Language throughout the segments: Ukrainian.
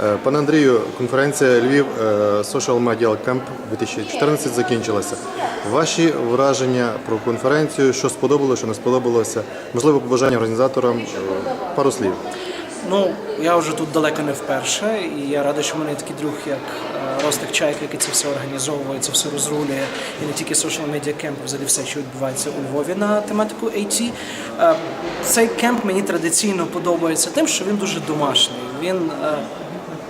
Е, Пане Андрію, конференція Львів е, Social Media Camp 2014 закінчилася. Ваші враження про конференцію, що сподобалося, що не сподобалося, можливо, побажання організаторам, е, пару слів. Ну, я вже тут далеко не вперше, і я радий, що в мене є такий друг, як Ростик Чайка, який це все організовує, це все розрулює. І не тільки social media а взагалі все, що відбувається у Львові на тематику IT. Цей кемп мені традиційно подобається тим, що він дуже домашній. Він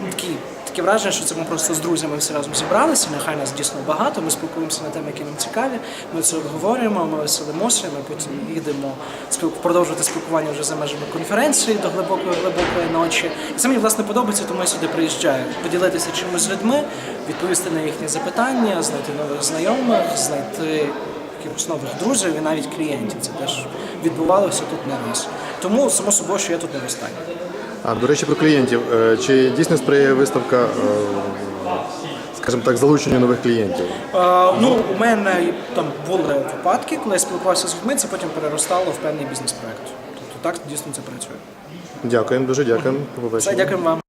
е, такий. Таке враження, що це ми просто з друзями всі разом зібралися. Нехай нас дійсно багато. Ми спілкуємося на теми, які нам цікаві. Ми це обговорюємо, ми веселимося. Ми потім їдемо спіл- продовжувати спілкування вже за межами конференції до глибокої глибокої ночі. І це мені власне подобається, тому я сюди приїжджаю. Поділитися чимось з людьми, відповісти на їхні запитання, знайти нових знайомих, знайти якихось нових друзів і навіть клієнтів. Це теж відбувалося тут не раз. Тому само собою, що я тут не востаннє. А до речі, про клієнтів. Е, Чи дійсно сприяє виставка, е, скажімо так, залученню нових клієнтів? А, ну, у мене там були випадки, коли я спілкувався з людьми, це потім переростало в певний бізнес-проект. Тобто так дійсно це працює. Дякуємо, дуже дякуємо. Все, дякуємо вам.